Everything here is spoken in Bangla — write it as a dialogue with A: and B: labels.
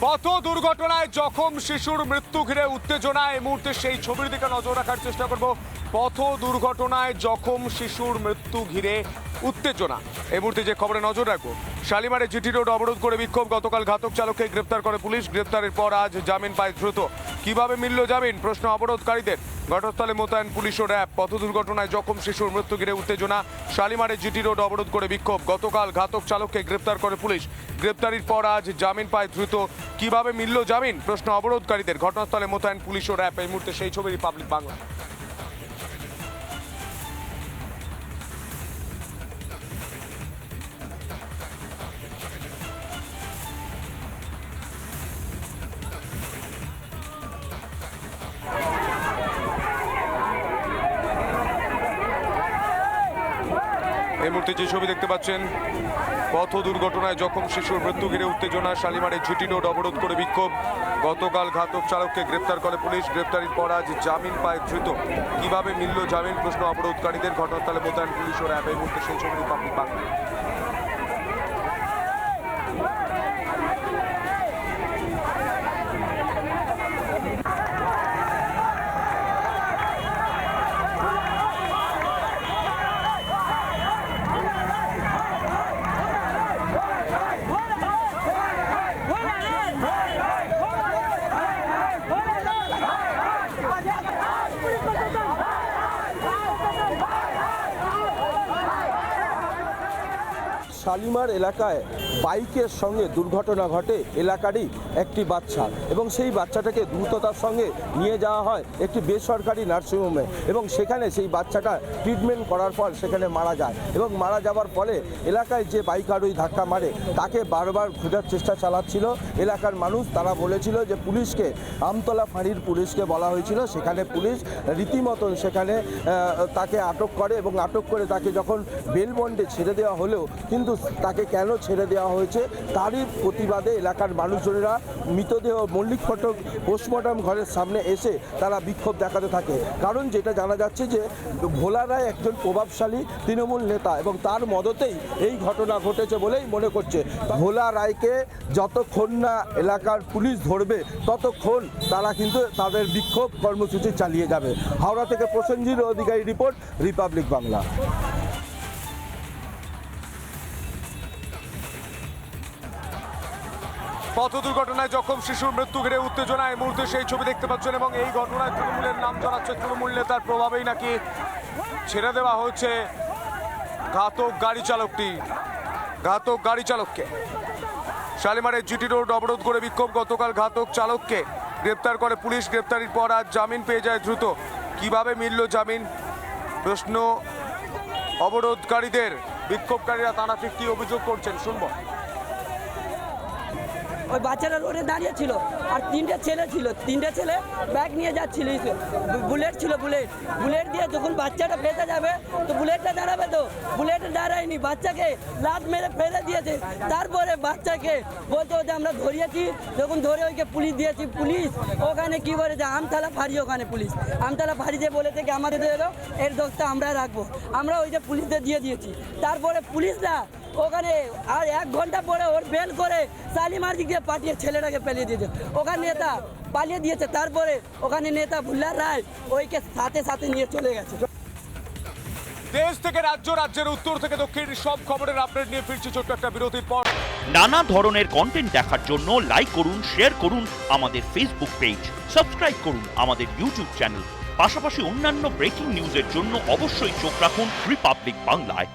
A: পথ দুর্ঘটনায় জখম শিশুর মৃত্যু ঘিরে উত্তেজনা এই মুহূর্তে সেই ছবির দিকে নজর রাখার চেষ্টা করব। পথ দুর্ঘটনায় জখম শিশুর মৃত্যু ঘিরে উত্তেজনা? এই মুহূর্তে যে খবরে নজর রাখব শালিমারে জিটি রোড অবরোধ করে বিক্ষোভ। গতকাল ঘাতক চালককে গ্রেপ্তার করে পুলিশ। গ্রেপ্তারের পর আজ জামিন পায় দ্রুত। কীভাবে মিলল জামিন? প্রশ্ন অবরোধকারীদের। ঘটনাস্থলে মোতায়েন পুলিশ ও র্যাব। পথ দুর্ঘটনায় জখম শিশুর মৃত্যু ঘিরে উত্তেজনা। শালিমারে জিটি রোড অবরোধ করে বিক্ষোভ। গতকাল ঘাতক চালককে গ্রেপ্তার করে পুলিশ। গ্রেপ্তারির পর আজ জামিন পায় দ্রুত। কীভাবে মিলল জামিন? প্রশ্ন অবরোধকারীদের। ঘটনাস্থলে মোতায়েন পুলিশ ও র্যাব। এই মুহূর্তে সেই ছবি রিপাবলিক বাংলা। এই মুহূর্তে যে ছবি দেখতে পাচ্ছেন, পথ দুর্ঘটনায় জখম শিশুর মৃত্যু ঘিরে উত্তেজনা শালিমারে ঝুটি রোড অবরোধ করে বিক্ষোভ। গতকাল ঘাতক চালককে গ্রেপ্তার করে পুলিশ। গ্রেপ্তারির পর আজ জামিন পায় ধৃত। কীভাবে মিলল জামিন প্রশ্ন অবরোধকারীদের, ঘটনাস্থলে মোতায়েন পুলিশ ও র্যাব। এই মুহূর্তে সেই ছবি রিপাবলিক বাংলা।
B: শালিমার এলাকায় বাইকের সঙ্গে দুর্ঘটনা ঘটে। এলাকারই একটি বাচ্চা এবং সেই বাচ্চাটাকে দ্রুততার সঙ্গে নিয়ে যাওয়া হয় একটি বেসরকারি নার্সিংহোমে এবং সেখানে সেই বাচ্চাটা ট্রিটমেন্ট করার পর সেখানে মারা যায় এবং মারা যাওয়ার ফলে এলাকায় যে বাইক ধাক্কা মারে তাকে বারবার খোঁজার চেষ্টা চালাচ্ছিল। এলাকার মানুষ তারা বলেছিল যে পুলিশকে, আমতলা ফাঁড়ির পুলিশকে বলা হয়েছিল। সেখানে পুলিশ রীতিমতন সেখানে তাকে আটক করে এবং আটক করে তাকে যখন বেলবন্ডে ছেড়ে দেওয়া হলেও কিন্তু তাকে কেন ছেড়ে দেওয়া হয়েছে তারই প্রতিবাদে এলাকার মানুষজনেরা মৃতদেহ মল্লিক ফটক পোস্টমর্টম ঘরের সামনে এসে তারা বিক্ষোভ দেখাতে থাকে। কারণ যেটা জানা যাচ্ছে যে, ভোলা রায় একজন প্রভাবশালী তৃণমূল নেতা এবং তার মদতেই এই ঘটনা ঘটেছে বলেই মনে করছে। ভোলা রায়কে যতক্ষণ না এলাকার পুলিশ ধরবে, ততক্ষণ তারা কিন্তু তাদের বিক্ষোভ কর্মসূচি চালিয়ে যাবে। হাওড়া থেকে প্রসেনজিৎ অধিকারী রিপোর্ট, রিপাবলিক বাংলা।
A: পথ দুর্ঘটনায় জখম শিশুর মৃত্যু ঘিরে উত্তেজনা এই মুহূর্তে সেই ছবি দেখতে পাচ্ছেন এবং এই ঘটনায় তৃণমূলের নাম জানাচ্ছে তৃণমূল নেতার প্রভাবেই নাকি ছেড়ে দেওয়া হয়েছে ঘাতক গাড়ি চালকটি। ঘাতক গাড়ি চালককে। শালিমারের জিটি রোড অবরোধ করে বিক্ষোভ গতকাল ঘাতক চালককে গ্রেপ্তার করে পুলিশ। গ্রেপ্তারির পর আজ জামিন পেয়ে যায় দ্রুত। কীভাবে মিলল জামিন? প্রশ্ন। অবরোধকারীদের বিক্ষোভকারীরা তানাফিক কি অভিযোগ করছেন? শুনব।
C: ওই বাচ্চারা রোডে দাঁড়িয়ে ছিল আর তিনটে ছেলে ছিল। তিনটে ছেলে ব্যাগ নিয়ে যাচ্ছিল। বুলেট ছিল বুলেট বুলেট দিয়ে যখন বাচ্চাটা ফেসে যাবে, তো বুলেটটা দাঁড়াবে তো? বুলেট দাঁড়ায়নি। বাচ্চাকে লাত মেরে ফেলে দিয়েছে। তারপরে বাচ্চাকে বলতে বলতে আমরা ধরিয়েছি। যখন ধরে ওইকে পুলিশ দিয়েছি। পুলিশ ওখানে কি করেছে আমতলা ফাঁড়ি ওখানে পুলিশ। আমতলা ফাঁড়ি যে বলেছে কি আমাদের এর দোষটা আমরা রাখব। আমরা ওই যে পুলিশদের দিয়ে দিয়েছি। তারপরে পুলিশরা ওখানে আর এক ঘণ্টা পরে ওর বেল করে শালিমার দিকে পাঠিয়ে ছেলেটাকে পালিয়ে দিয়েছে। ওখানে নেতা পালিয়ে দিয়েছে তারপরে ওখানে নেতা ভুল্লার রায় ওইকে সাথে সাথে নিয়ে চলে গেছে।
A: দেশ থেকে রাজ্য রাজ্যের উত্তর থেকে দক্ষিণ সব খবরের আপডেট নিয়ে ফিরছি ছোট্ট একটা বিরতির পর।
D: নানা ধরনের কন্টেন্ট দেখার জন্য লাইক করুন শেয়ার করুন আমাদের ফেসবুক পেজ সাবস্ক্রাইব করুন আমাদের ইউটিউব চ্যানেল পাশাপাশি অন্যান্য ব্রেকিং নিউজের জন্য অবশ্যই চোখ রাখুন রিপাবলিক বাংলায়